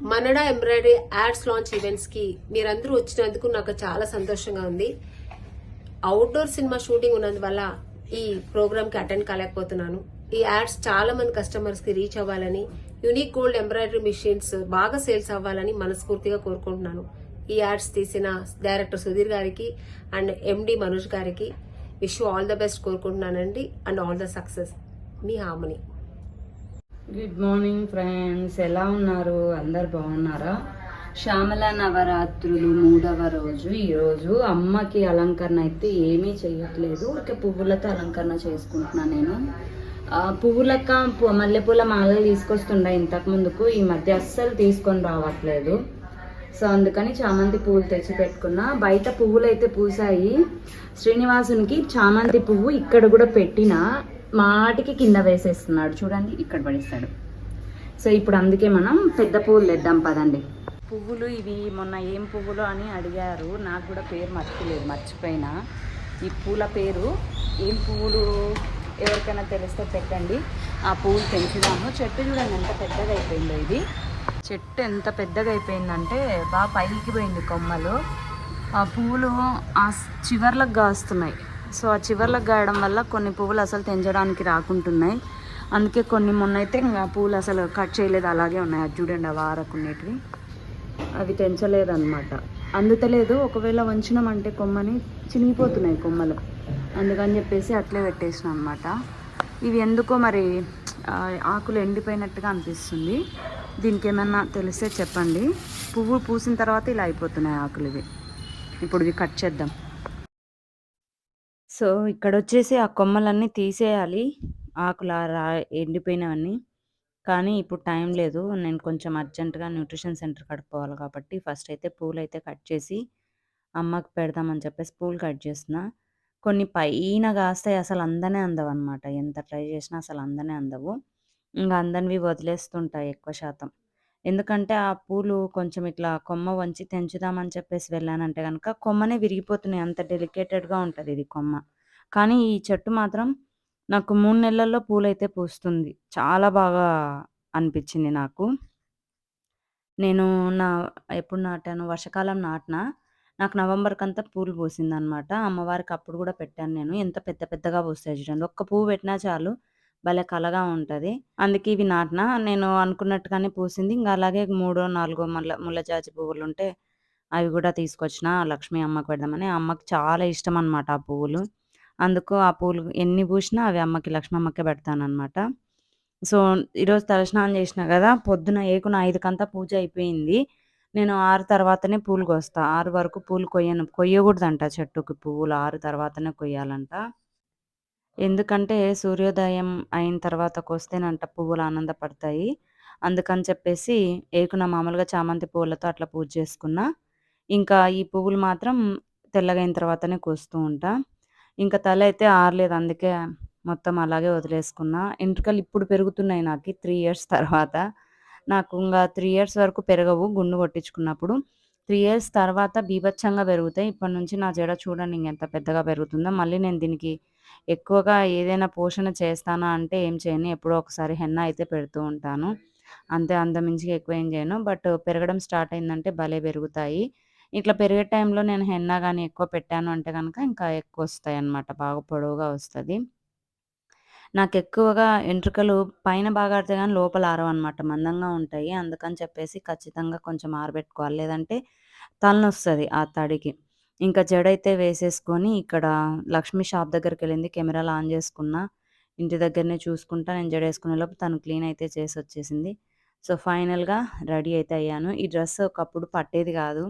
మనడా embroidery ads launch ఈవెంట్స్కి మీరందరూ వచ్చినందుకు నాకు చాలా సంతోషంగా ఉంది. అవుట్డోర్ సినిమా షూటింగ్ ఉన్నందువల్ల ఈ ప్రోగ్రామ్కి అటెండ్ కాలేకపోతున్నాను. ఈ యాడ్స్ చాలా మంది కస్టమర్స్కి రీచ్ అవ్వాలని యూనిక్ గోల్డ్ ఎంబ్రాయిడరీ మిషన్స్ బాగా సేల్స్ అవ్వాలని మనస్ఫూర్తిగా కోరుకుంటున్నాను. ఈ యాడ్స్ తీసిన డైరెక్టర్ సుధీర్ గారికి and MD Manoj garu. Wish all the best కోరుకుంటున్నానండి. అండ్ ఆల్ ద సక్సెస్ మీ హామని. గుడ్ మార్నింగ్ ఫ్రెండ్స్ ఎలా ఉన్నారు? అందరు బాగున్నారా? శ్యామల నవరాత్రులు మూడవ రోజు. ఈరోజు అమ్మకి అలంకరణ అయితే ఏమీ చేయట్లేదు ఊరికే పువ్వులతో అలంకరణ చేసుకుంటున్నాను నేను. ఆ, పువ్వులక్క మల్లెపూల మాలలు తీసుకొస్తుండే ఇంతకు ముందుకు ఈ మధ్య అస్సలు తీసుకొని రావట్లేదు. సో అందుకని చామంతి పువ్వులు తెచ్చి పెట్టుకున్నా. బయట పువ్వులు అయితే పూసాయి. శ్రీనివాసునికి చామంతి పువ్వు ఇక్కడ కూడా పెట్టిన. మాటికి కింద వేసేస్తున్నాడు. చూడండి ఇక్కడ పడేస్తాడు. సో ఇప్పుడు అందుకే మనం పెద్ద పువ్వులు తెద్దాం పదండి. పువ్వులు ఇవి మొన్న ఏం పువ్వులు అని అడిగారు. నాకు కూడా పేరు మర్చిపోలేదు మర్చిపోయినా. ఈ పూల పేరు ఏం పువ్వులు ఎవరికైనా తెలిస్తే పెట్టండి. ఆ పువ్వులు పెంచుదాము. చెట్టు చూడండి ఎంత పెద్దగా అయిపోయిందో ఇది. చెట్టు ఎంత పెద్దగా అయిపోయిందంటే బాగా పైకి పోయింది కొమ్మలు. ఆ పువ్వులు ఆ చివర్లకు కాస్తున్నాయి. సో ఆ చివర్లకు గాయడం వల్ల కొన్ని పువ్వులు అసలు తెంచడానికి రాకుంటున్నాయి. అందుకే కొన్ని మొన్న అయితే ఇంకా పువ్వులు అసలు కట్ చేయలేదు అలాగే ఉన్నాయి. అది చూడండి ఆ ఆరకునేటివి అవి తెంచలేదన్నమాట. అందుతలేదు ఒకవేళ వంచినామంటే కొమ్మని చినిగిపోతున్నాయి కొమ్మలు. అందుకని చెప్పేసి అట్లే పెట్టేసిన అనమాట ఇవి ఎందుకో మరి ఆకులు ఎండిపోయినట్టుగా అనిపిస్తుంది. దీనికి ఏమన్నా తెలిస్తే చెప్పండి. పువ్వు పూసిన తర్వాత ఇలా అయిపోతున్నాయి ఆకులు ఇవి. ఇప్పుడు ఇవి కట్ చేద్దాం. సో ఇక్కడ వచ్చేసి ఆ కొమ్మలన్నీ తీసేయాలి. ఆకులు రా ఎండిపోయినవన్నీ. కానీ ఇప్పుడు టైం లేదు. నేను కొంచెం అర్జెంటుగా న్యూట్రిషన్ సెంటర్ కడుక్కోవాలి కాబట్టి ఫస్ట్ అయితే పూలు అయితే కట్ చేసి అమ్మకి పెడదామని చెప్పేసి పూలు కట్ చేస్తున్నా. కొన్ని పైన కాస్తాయి. అసలు అందనే అందవు అనమాట ఎంత ట్రై చేసినా అసలు అందనే అందవు. ఇంకా అందనివి వదిలేస్తుంటాయి ఎక్కువ శాతం. ఎందుకంటే ఆ పూలు కొంచెం ఇట్లా కొమ్మ వంచి తెంచుదామని చెప్పేసి వెళ్ళానంటే కనుక కొమ్మనే విరిగిపోతున్నాయి. అంత డెలికేటెడ్గా ఉంటుంది ఇది కొమ్మ. కానీ ఈ చెట్టు మాత్రం నాకు మూడు నెలల్లో పూలైతే పూస్తుంది. చాలా బాగా అనిపించింది నాకు. నేను నా ఎప్పుడు నాటాను? వర్షాకాలం నాటిన నాకు నవంబర్కి అంతా పూలు పూసిందనమాట అమ్మవారికి అప్పుడు కూడా పెట్టాను నేను. ఎంత పెద్ద పెద్దగా పూస్తాయి చూడండి. ఒక్క పువ్వు పెట్టినా చాలు. భలే కలగా ఉంటుంది. అందుకే ఇవి నాటిన నేను అనుకున్నట్టుగానే పూసింది. ఇంకా అలాగే మూడో నాలుగో మల్ల ముల్లజాజి పువ్వులు ఉంటే అవి కూడా తీసుకొచ్చిన లక్ష్మీ అమ్మకి పెడదామని. అమ్మకి చాలా ఇష్టం అనమాట ఆ పువ్వులు. అందుకు ఆ పూలు ఎన్ని పూసినా అవి అమ్మకి లక్ష్మీ అమ్మకే పెడతానమాట సో ఈరోజు తలస్నానం చేసిన కదా పొద్దున ఏకున ఐదుకంతా పూజ అయిపోయింది. నేను ఆరు తర్వాతనే పూలు కోస్తా. ఆరు వరకు పూలు కొయ్యను కొయ్యకూడదంట చెట్టుకి పువ్వులు. ఆరు తర్వాతనే కొయ్యాలంట. ఎందుకంటే సూర్యోదయం అయిన తర్వాత కోస్తేనంట పువ్వులు ఆనందపడతాయి. అందుకని చెప్పేసి ఏకున మామూలుగా చామంతి పువ్వులతో అట్లా పూజ చేసుకున్నా. ఇంకా ఈ పువ్వులు మాత్రం తెల్లగైన తర్వాతనే కోస్తూ ఉంటా. ఇంకా తల అయితే ఆరలేదు అందుకే మొత్తం అలాగే వదిలేసుకున్నా. ఎంట్రుకలు ఇప్పుడు పెరుగుతున్నాయి నాకు త్రీ ఇయర్స్ తర్వాత. నాకు ఇంకా త్రీ ఇయర్స్ వరకు పెరగవు గుండు కొట్టించుకున్నప్పుడు. త్రీ ఇయర్స్ తర్వాత బీభత్సంగా పెరుగుతాయి. ఇప్పటి నుంచి నా జడ చూడండి ఇంకెంత పెద్దగా పెరుగుతుందో. మళ్ళీ నేను దీనికి ఎక్కువగా ఏదైనా పోషణ చేస్తానా అంటే ఏం చేయను. ఎప్పుడో ఒకసారి హెన్న అయితే పెడుతూ ఉంటాను. అంతే అంతమించి ఎక్కువ ఏం చేయను. బట్ పెరగడం స్టార్ట్ అయిందంటే భలే పెరుగుతాయి. ఇట్లా పెరిగే టైంలో నేను హెన్నా కానీ ఎక్కువ పెట్టాను అంటే కనుక ఇంకా ఎక్కువ వస్తాయి అన్నమాట బాగా పొడవుగా వస్తుంది. నాకు ఎక్కువగా ఎంట్రుకలు పైన బాగా ఆడితే కానీ లోపల ఆరవన్నమాట. మందంగా ఉంటాయి. అందుకని చెప్పేసి ఖచ్చితంగా కొంచెం ఆరబెట్టుకోవాలి. లేదంటే తలనొస్తుంది ఆ తడికి. ఇంకా జడైతే వేసేసుకొని ఇక్కడ లక్ష్మి షాప్ దగ్గరికి వెళ్ళింది కెమెరాలు ఆన్ చేసుకున్నా. ఇంటి దగ్గరనే చూసుకుంటా నేను జడ వేసుకునే లోపు తను క్లీన్ అయితే చేసి వచ్చేసింది. సో ఫైనల్గా రెడీ అయితే అయ్యాను. ఈ డ్రెస్ ఒకప్పుడు పట్టేది కాదు.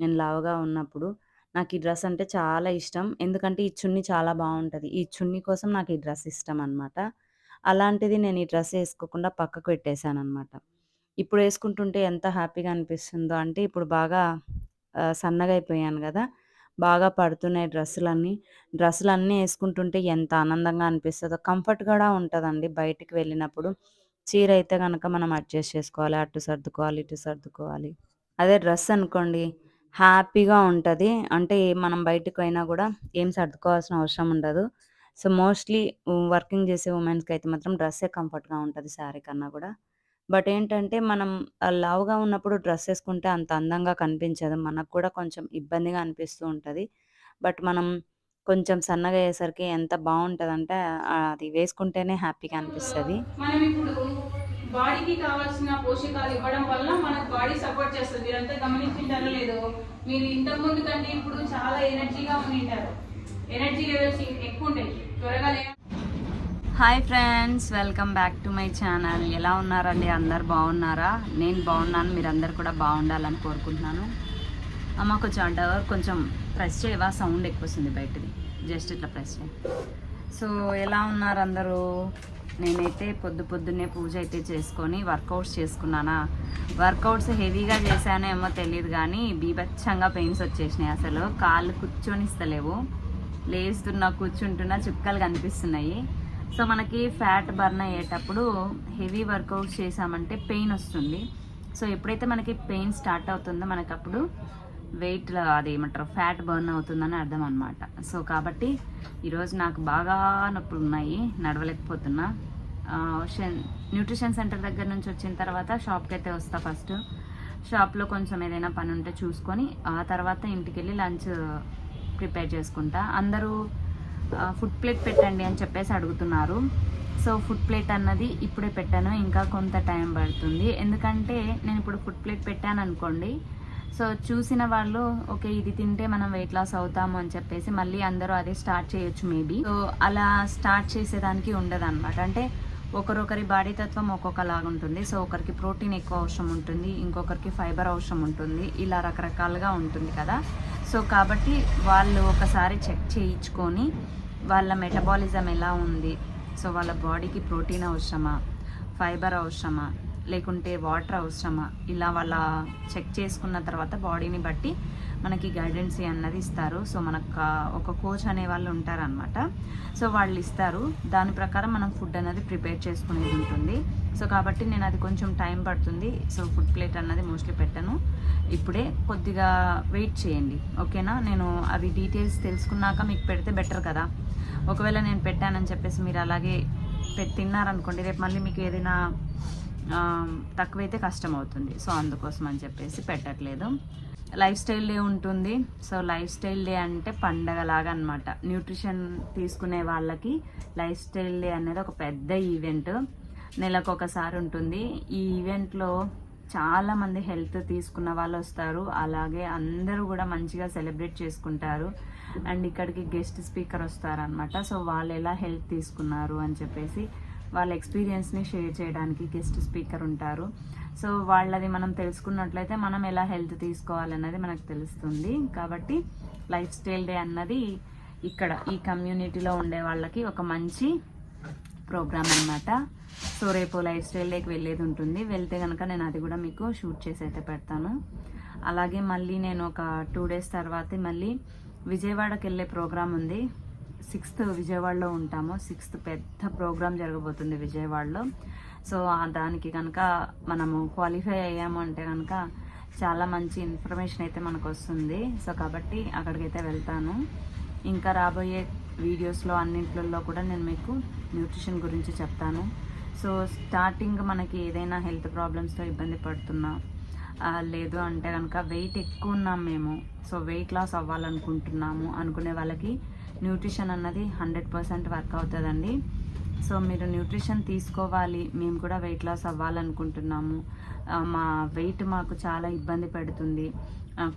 నేను లావుగా ఉన్నప్పుడు. నాకు ఈ డ్రెస్ అంటే చాలా ఇష్టం. ఎందుకంటే ఈ చున్నీ చాలా బాగుంటుంది. ఈ చున్నీ కోసం నాకు ఈ డ్రెస్ ఇష్టం అనమాట అలాంటిది నేను ఈ డ్రెస్ వేసుకోకుండా పక్కకు పెట్టేశాను అనమాట ఇప్పుడు వేసుకుంటుంటే ఎంత హ్యాపీగా అనిపిస్తుందో అంటే ఇప్పుడు బాగా సన్నగా అయిపోయాను కదా. బాగా పడుతున్నాయి డ్రెస్సులన్నీ. డ్రెస్సులన్నీ వేసుకుంటుంటే ఎంత ఆనందంగా అనిపిస్తుందో. కంఫర్ట్ కూడా ఉంటుందండి బయటికి వెళ్ళినప్పుడు. చీర అయితే కనుక మనం అడ్జస్ట్ చేసుకోవాలి. అటు సర్దుకోవాలి ఇటు సర్దుకోవాలి. అదే డ్రెస్ అనుకోండి హ్యాపీగా ఉంటుంది. అంటే మనం బయటికి అయినా కూడా ఏం సర్దుకోవాల్సిన అవసరం ఉండదు. సో, మోస్ట్‌లీ వర్కింగ్ చేసే ఉమెన్స్కి అయితే మాత్రం డ్రెస్సే కంఫర్ట్‌గా ఉంటుంది శారీ కన్నా కూడా. బట్ ఏంటంటే మనం లావుగా ఉన్నప్పుడు డ్రెస్ వేసుకుంటే అంత అందంగా కనిపించదు. మనకు కూడా కొంచెం ఇబ్బందిగా అనిపిస్తూ ఉంటుంది. బట్ మనం కొంచెం సన్నగా అయ్యేసరికి ఎంత బావుంటదంటే ఆహ్, అది వేసుకుంటేనే హ్యాపీగా అనిపిస్తుంది. మనం ఇప్పుడు బాడీకి కావాల్సిన పోషకాలు ఇవ్వడం వల్ల మనకు బాడీ సపోర్ట్ చేస్తుంది. మీరంతా గమనించింటారో లేదో? మీరు ఇంతకుముందు కంటే ఇప్పుడు చాలా ఎనర్జీగా ఉండింటారు. ఎనర్జీ లెవెల్స్ ఎక్కువ ఉంటాయి త్వరగా hi friends welcome back to my channel. ఎలా ఉన్నారండి? అందరు బాగున్నారా? నేను బాగున్నాను మీరందరు కూడా బాగుండాలని కోరుకుంటున్నాను. అమ్మ కొంచెం డోర్ కొంచెం ప్రెస్ చేయవా? సౌండ్ ఎక్కువ వస్తుంది బయటది. జస్ట్ ఇట్లా ప్రెస్ చేయ. సో ఎలా ఉన్నారు అందరూ? నేనైతే పొద్దు పొద్దున్నే పూజ అయితే చేసుకొని వర్కౌట్స్ చేసుకున్నానా? వర్కౌట్స్ హెవీగా చేశానో ఏమో తెలియదు కానీ బీభత్సంగా పెయిన్స్ వచ్చేసినాయి అసలు. కాళ్ళు కూర్చొని ఇస్తలేవు లేస్తున్నా కూర్చుంటున్నా చుక్కలు కనిపిస్తున్నాయి. సో మనకి ఫ్యాట్ బర్న్ అయ్యేటప్పుడు హెవీ వర్కౌట్స్ చేసామంటే పెయిన్ వస్తుంది. సో ఎప్పుడైతే మనకి పెయిన్ స్టార్ట్ అవుతుందో మనకి అప్పుడు వెయిట్ అది ఏమంటారు ఫ్యాట్ బర్న్ అవుతుందని అర్థం అనమాట సో కాబట్టి ఈరోజు నాకు బాగా నొప్పులు ఉన్నాయి నడవలేకపోతున్నా. న్యూట్రిషన్ సెంటర్ దగ్గర నుంచి వచ్చిన తర్వాత షాప్కి అయితే వస్తా ఫస్ట్. షాప్లో కొంచెం ఏదైనా పని ఉంటే చూసుకొని ఆ తర్వాత ఇంటికి వెళ్ళి లంచ్ ప్రిపేర్ చేసుకుంటా. అందరూ ఫుడ్ ప్లేట్ పెట్టండి అని చెప్పేసి అడుగుతున్నారు. సో ఫుడ్ ప్లేట్ అన్నది ఇప్పుడే పెట్టాను. ఇంకా కొంత టైం పడుతుంది. ఎందుకంటే నేను ఇప్పుడు ఫుడ్ ప్లేట్ పెట్టాను అనుకోండి. సో చూసిన వాళ్ళు ఓకే ఇది తింటే మనం వెయిట్ లాస్ అవుతాము అని చెప్పేసి మళ్ళీ అందరూ అదే స్టార్ట్ చేయొచ్చు మేబీ సో అలా స్టార్ట్ చేసేదానికి ఉండదు అనమాట అంటే ఒకరొకరి బాడీ తత్వం ఒక్కొక్కలాగా ఉంటుంది. సో ఒకరికి ప్రోటీన్ ఎక్కువ అవసరం ఉంటుంది. ఇంకొకరికి ఫైబర్ అవసరం ఉంటుంది. ఇలా రకరకాలుగా ఉంటుంది కదా. సో కాబట్టి వాళ్ళు ఒకసారి చెక్ చేయించుకొని వాళ్ళ మెటబాలిజం ఎలా ఉంది? సో వాళ్ళ బాడీకి ప్రోటీన్ అవసరమా? ఫైబర్ అవసరమా? లేకుంటే వాటర్ అవసరమా? ఇలా వాళ్ళ చెక్ చేసుకున్న తర్వాత బాడీని బట్టి మనకి గైడెన్స్ అన్నది ఇస్తారు. సో మనకు ఒక కోచ్ అనే వాళ్ళు ఉంటారనమాట సో వాళ్ళు ఇస్తారు. దాని ప్రకారం మనం ఫుడ్ అనేది ప్రిపేర్ చేసుకునేది ఉంటుంది. సో కాబట్టి నేను అది కొంచెం టైం పడుతుంది. సో ఫుడ్ ప్లేట్ అన్నది మోస్ట్లీ పెట్టను. ఇప్పుడే కొద్దిగా వెయిట్ చేయండి. ఓకేనా నేను అవి డీటెయిల్స్ తెలుసుకున్నాక మీకు పెడితే బెటర్ కదా. ఒకవేళ నేను పెట్టానని చెప్పేసి మీరు అలాగే పె- తిన్నారనుకోండి రేపు మళ్ళీ మీకు ఏదైనా తక్కువైతే కష్టం అవుతుంది సో అందుకోసం అని చెప్పేసి పెట్టట్లేదు. లైఫ్ స్టైల్ డే ఉంటుంది. సో లైఫ్ స్టైల్ డే అంటే పండగలాగా అనమాట న్యూట్రిషన్ తీసుకునే వాళ్ళకి లైఫ్ స్టైల్ డే అనేది ఒక పెద్ద ఈవెంట్. నెలకు ఒకసారి ఉంటుంది. ఈ ఈవెంట్లో చాలామంది హెల్త్ తీసుకున్న వాళ్ళు వస్తారు. అలాగే అందరూ కూడా మంచిగా సెలబ్రేట్ చేసుకుంటారు. అండ్ ఇక్కడికి గెస్ట్ స్పీకర్ వస్తారనమాట. సో వాళ్ళు ఎలా హెల్త్ తీసుకున్నారు అని చెప్పేసి వాళ్ళ ఎక్స్పీరియన్స్ని షేర్ చేయడానికి గెస్ట్ స్పీకర్ ఉంటారు. సో వాళ్ళది మనం తెలుసుకున్నట్లయితే మనం ఎలా హెల్త్ తీసుకోవాలన్నది మనకు తెలుస్తుంది. కాబట్టి లైఫ్ స్టైల్ డే అన్నది ఇక్కడ ఈ కమ్యూనిటీలో ఉండే వాళ్ళకి ఒక మంచి ప్రోగ్రామ్ అన్నమాట. సో రేపు లైఫ్ స్టైల్ డేకి వెళ్ళేది ఉంటుంది. వెళ్తే కనుక నేను అది కూడా మీకు షూట్ చేసి అయితే పెడతాను. అలాగే మళ్ళీ నేను ఒక టూ డేస్ తర్వాత మళ్ళీ విజయవాడకి వెళ్ళే ప్రోగ్రామ్ ఉంది. సిక్స్త్ విజయవాడలో ఉంటాము. సిక్స్త్ పెద్ద ప్రోగ్రామ్ జరగబోతుంది విజయవాడలో. సో దానికి కనుక మనము క్వాలిఫై అయ్యాము అంటే కనుక చాలా మంచి ఇన్ఫర్మేషన్ అయితే మనకు వస్తుంది సో కాబట్టి అక్కడికైతే వెళ్తాను. ఇంకా రాబోయే వీడియోస్లో అన్నింటిలో కూడా నేను మీకు న్యూట్రిషన్ గురించి చెప్తాను. సో స్టార్టింగ్ మనకి ఏదైనా హెల్త్ ప్రాబ్లమ్స్తో ఇబ్బంది పడుతున్నా లేదు అంటే కనుక వెయిట్ ఎక్కువ ఉన్నాం మేము. సో వెయిట్ లాస్ అవ్వాలనుకుంటున్నాము. అనుకునే వాళ్ళకి న్యూట్రిషన్ అన్నది హండ్రెడ్ పర్సెంట్ వర్క్ అవుతుందండి. సో మీరు న్యూట్రిషన్ తీసుకోవాలి మేము కూడా వెయిట్ లాస్ అవ్వాలనుకుంటున్నాము. మా వెయిట్ మాకు చాలా ఇబ్బంది పెడుతుంది.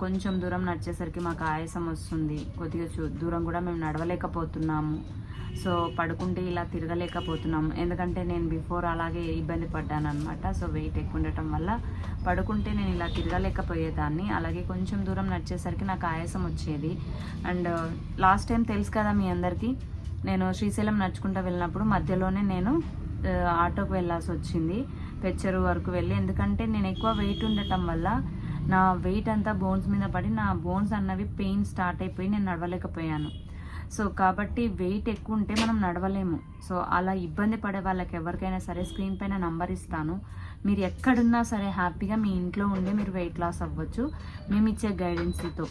కొంచెం దూరం నడిచేసరికి మాకు ఆయాసం వస్తుంది. కొద్దిగా చూ దూరం కూడా మేము నడవలేకపోతున్నాము. సో పడుకుంటే ఇలా తిరగలేకపోతున్నాము. ఎందుకంటే నేను బిఫోర్ అలాగే ఇబ్బంది పడ్డాను అనమాట సో వెయిట్ ఎక్కువ ఉండటం వల్ల పడుకుంటే నేను ఇలా తిరగలేకపోయేదాన్ని. అలాగే కొంచెం దూరం నడిచేసరికి నాకు ఆయాసం వచ్చేది. అండ్ లాస్ట్ టైం తెలుసు కదా మీ అందరికీ నేను శ్రీశైలం నడుచుకుంటూ వెళ్ళినప్పుడు మధ్యలోనే నేను ఆటోకి వెళ్ళాల్సి వచ్చింది. పెచ్చరు వరకు వెళ్ళి ఎందుకంటే నేను ఎక్కువ వెయిట్ ఉండటం వల్ల నా వెయిట్ అంతా బోన్స్ మీద పడి నా బోన్స్ అన్నవి పెయిన్ స్టార్ట్ అయిపోయి నేను నడవలేకపోయాను. సో కాబట్టి వెయిట్ ఎక్కువ ఉంటే మనం నడవలేము. సో అలా ఇబ్బంది పడే వాళ్ళకి ఎవరికైనా సరే స్క్రీన్ పైన నంబర్ ఇస్తాను. మీరు ఎక్కడున్నా సరే హ్యాపీగా మీ ఇంట్లో ఉండి మీరు వెయిట్ లాస్ అవ్వచ్చు. మేము ఇచ్చే గైడెన్సీతో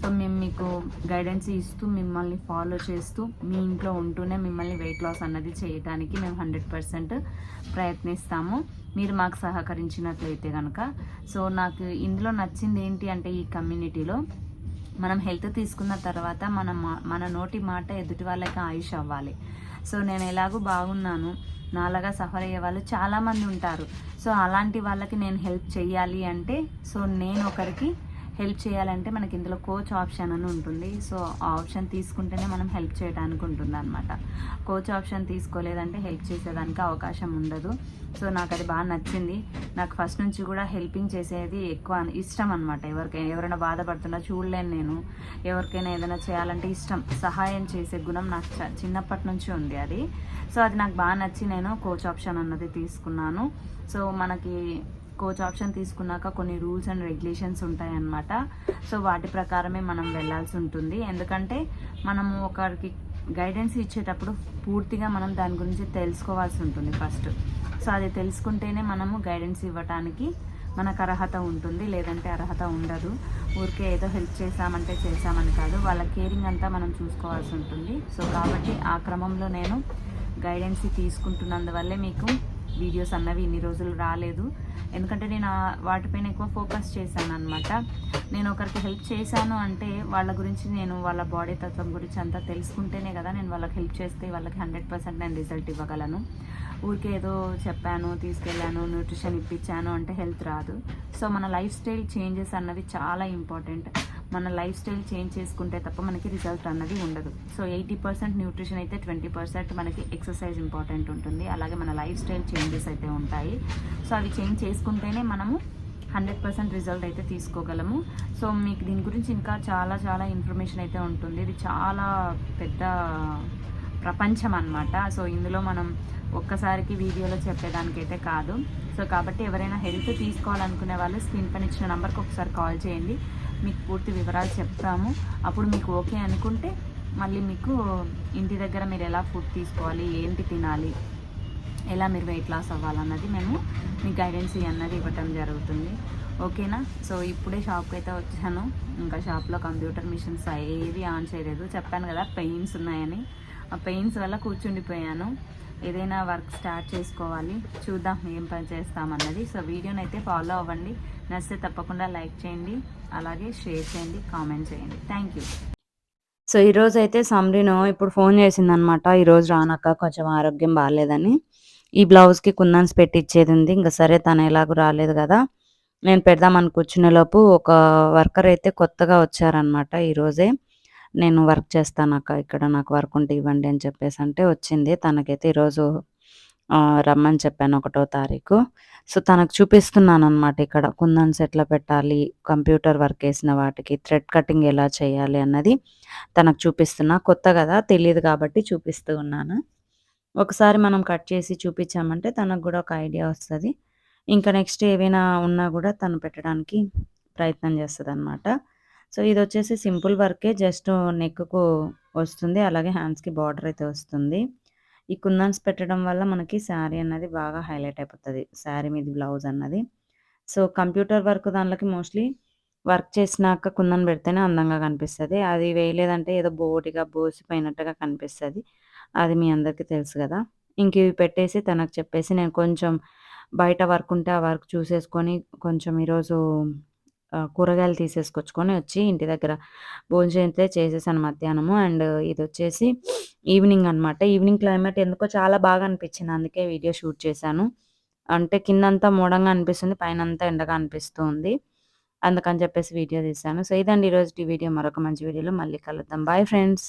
సో మేము మీకు గైడెన్స్ ఇస్తూ మిమ్మల్ని ఫాలో చేస్తూ మీ ఇంట్లో ఉంటూనే మిమ్మల్ని వెయిట్ లాస్ అన్నది చేయడానికి మేము హండ్రెడ్ పర్సెంట్ ప్రయత్నిస్తాము. మీరు మాకు సహకరించినట్లయితే కనుక సో నాకు ఇందులో నచ్చింది ఏంటి అంటే ఈ కమ్యూనిటీలో మనం హెల్త్ తీసుకున్న తర్వాత మన మా- మన నోటి మాట ఎదుటి వాళ్ళకి ఆయుష్ అవ్వాలి. సో నేను ఎలాగో బాగున్నాను. నాలాగా సఫర్ అయ్యే వాళ్ళు చాలామంది ఉంటారు. సో అలాంటి వాళ్ళకి నేను హెల్ప్ చేయాలి అంటే సో నేను ఒకరికి హెల్ప్ చేయాలంటే మనకి ఇందులో కోచ్ ఆప్షన్ అని ఉంటుంది. సో ఆ ఆప్షన్ తీసుకుంటేనే మనం హెల్ప్ చేయడానికి ఉంటుంది అనమాట కోచ్ ఆప్షన్ తీసుకోలేదంటే హెల్ప్ చేసేదానికి అవకాశం ఉండదు. సో నాకు అది బాగా నచ్చింది. నాకు ఫస్ట్ నుంచి కూడా హెల్పింగ్ చేసేది ఎక్కువ ఇష్టం అనమాట ఎవరికైనా ఎవరైనా బాధపడుతున్నా చూడలేను నేను. ఎవరికైనా ఏదైనా చేయాలంటే ఇష్టం. సహాయం చేసే గుణం నాకు చ- చిన్నప్పటి నుంచి ఉంది అది. సో అది నాకు బాగా నచ్చి నేను కోచ్ ఆప్షన్ అన్నది తీసుకున్నాను. సో మనకి కోచ్ ఆప్షన్ తీసుకున్నాక కొన్ని రూల్స్ అండ్ రెగ్యులేషన్స్ ఉంటాయన్నమాట. సో వాటి ప్రకారమే మనం వెళ్ళాల్సి ఉంటుంది. ఎందుకంటే మనము ఒకరికి గైడెన్స్ ఇచ్చేటప్పుడు పూర్తిగా మనం దాని గురించి తెలుసుకోవాల్సి ఉంటుంది ఫస్ట్. సో అది తెలుసుకుంటేనే మనము గైడెన్స్ ఇవ్వటానికి మనకు అర్హత ఉంటుంది. లేదంటే అర్హత ఉండదు. ఊరికే ఏదో హెల్ప్ చేసామంటే చేసామని కాదు. వాళ్ళ కేరింగ్ అంతా మనం చూసుకోవాల్సి ఉంటుంది. సో కాబట్టి ఆ క్రమంలో నేను గైడెన్స్ తీసుకుంటున్నందువల్లే మీకు వీడియోస్ అన్నవి ఇన్ని రోజులు రాలేదు. ఎందుకంటే నేను వాటిపైన ఎక్కువ ఫోకస్ చేశాను అనమాట నేను ఒకరికి హెల్ప్ చేశాను అంటే వాళ్ళ గురించి నేను వాళ్ళ బాడీ తత్వం గురించి అంతా తెలుసుకుంటేనే కదా నేను వాళ్ళకి హెల్ప్ చేస్తే వాళ్ళకి హండ్రెడ్ పర్సెంట్ నేను రిజల్ట్ ఇవ్వగలను. ఊరికే ఏదో చెప్పాను తీసుకెళ్ళాను న్యూట్రిషన్ ఇప్పించాను అంటే హెల్త్ రాదు. సో మన లైఫ్ స్టైల్ చేంజెస్ అన్నవి చాలా ఇంపార్టెంట్. మన లైఫ్ స్టైల్ చేంజ్ చేసుకుంటే తప్ప మనకి రిజల్ట్ అన్నది ఉండదు. సో ఎయిటీ పర్సెంట్ న్యూట్రిషన్ అయితే ట్వంటీ పర్సెంట్ మనకి ఎక్సర్సైజ్ ఇంపార్టెంట్ ఉంటుంది. అలాగే మన లైఫ్ స్టైల్ చేంజెస్ అయితే ఉంటాయి. సో అవి చేంజ్ చేసుకుంటేనే మనము హండ్రెడ్ పర్సెంట్ రిజల్ట్ అయితే తీసుకోగలము. సో మీకు దీని గురించి ఇంకా చాలా చాలా ఇన్ఫర్మేషన్ అయితే ఉంటుంది. ఇది చాలా పెద్ద ప్రపంచం అన్నమాట. సో ఇందులో మనం ఒక్కసారికి వీడియోలో చెప్పేదానికైతే కాదు. సో కాబట్టి ఎవరైనా హెల్త్ తీసుకోవాలనుకునే వాళ్ళు స్క్రీన్ పైన ఇచ్చిన నెంబర్కి ఒకసారి కాల్ చేయండి. మీకు పూర్తి వివరాలు చెప్తాము. అప్పుడు మీకు ఓకే అనుకుంటే మళ్ళీ మీకు ఇంటి దగ్గర మీరు ఎలా ఫుడ్ తీసుకోవాలి ఏంటి తినాలి ఎలా మీరు వెయిట్ లాస్ అవ్వాలన్నది మేము మీ గైడెన్స్ అన్నది ఇవ్వటం జరుగుతుంది. ఓకేనా? సో ఇప్పుడే షాప్కి అయితే వచ్చాను. ఇంకా షాప్లో కంప్యూటర్ మిషన్స్ ఏవి ఆన్ చేయలేదు. చెప్పాను కదా పెయిన్స్ ఉన్నాయని. ఆ పెయిన్స్ వల్ల కూర్చుండిపోయాను. ఏదైనా వర్క్ స్టార్ట్ చేసుకోవాలి. చూద్దాం ఏం పని చేస్తామన్నది. సో వీడియోని అయితే ఫాలో అవ్వండి. నచ్చితే తప్పకుండా లైక్ చేయండి. అలాగే షేర్ చేయండి కామెంట్ చేయండి. థ్యాంక్ యూ సో ఈరోజు అయితే సమ్రీను ఇప్పుడు ఫోన్ చేసిందనమాట ఈరోజు రానక్క కొంచెం ఆరోగ్యం బాగాలేదని ఈ బ్లౌజ్కి కుందన్స్ పెట్టి ఇచ్చేది ఉంది ఇంకా సరే తను ఎలాగూ రాలేదు కదా. నేను పెడదామని కూర్చునే లోపు ఒక వర్కర్ అయితే కొత్తగా వచ్చారనమాట ఈరోజే నేను వర్క్ చేస్తాను అక్క ఇక్కడ నాకు వర్క్ ఉంటే ఇవ్వండి అని చెప్పేసి అంటే వచ్చింది. తనకైతే ఈరోజు రమ్మని చెప్పాను ఒకటో తారీఖు. సో తనకు చూపిస్తున్నాను అనమాట ఇక్కడ కుందన్స్ ఎట్లా పెట్టాలి కంప్యూటర్ వర్క్ వేసిన వాటికి థ్రెడ్ కటింగ్ ఎలా చేయాలి అన్నది తనకు చూపిస్తున్నా. కొత్త కదా తెలియదు కాబట్టి చూపిస్తూ ఉన్నాను. ఒకసారి మనం కట్ చేసి చూపించామంటే తనకు కూడా ఒక ఐడియా వస్తుంది. ఇంకా నెక్స్ట్ ఏవైనా ఉన్నా కూడా తను పెట్టడానికి ప్రయత్నం చేస్తుంది అనమాట సో ఇది వచ్చేసి సింపుల్ వర్కే జస్ట్ నెక్కు వస్తుంది. అలాగే హ్యాండ్స్కి బార్డర్ అయితే వస్తుంది. ఈ కుందన్స్ పెట్టడం వల్ల మనకి శారీ అన్నది బాగా హైలైట్ అయిపోతుంది. శారీ మీద బ్లౌజ్ అన్నది. సో కంప్యూటర్ వర్క్ దాంట్లోకి మోస్ట్లీ వర్క్ చేసినాక కుందన్ పెడితేనే అందంగా కనిపిస్తుంది. అది వేయలేదంటే ఏదో బోటిగా బోసిపోయినట్టుగా కనిపిస్తుంది. అది మీ అందరికీ తెలుసు కదా. ఇంక ఇవి పెట్టేసి తనకు చెప్పేసి నేను కొంచెం బయట వర్క్ ఉంటే ఆ వర్క్ చూసేసుకొని కొంచెం ఈరోజు కూరగాయలు తీసేసుకొచ్చుకొని వచ్చి ఇంటి దగ్గర భోజనం అయితే చేసేసాను మధ్యాహ్నము. అండ్ ఇది వచ్చేసి ఈవినింగ్ అన్నమాట. ఈవినింగ్ క్లైమేట్ ఎందుకో చాలా బాగా అనిపించింది. అందుకే వీడియో షూట్ చేశాను. అంటే కిందంతా మూడంగా అనిపిస్తుంది పైన అంతా ఎండగా అనిపిస్తుంది. అందుకని చెప్పేసి వీడియో తీశాను. సో ఇదండి ఈరోజు వీడియో. మరొక మంచి వీడియోలో మళ్ళీ కలుద్దాం. Bye friends.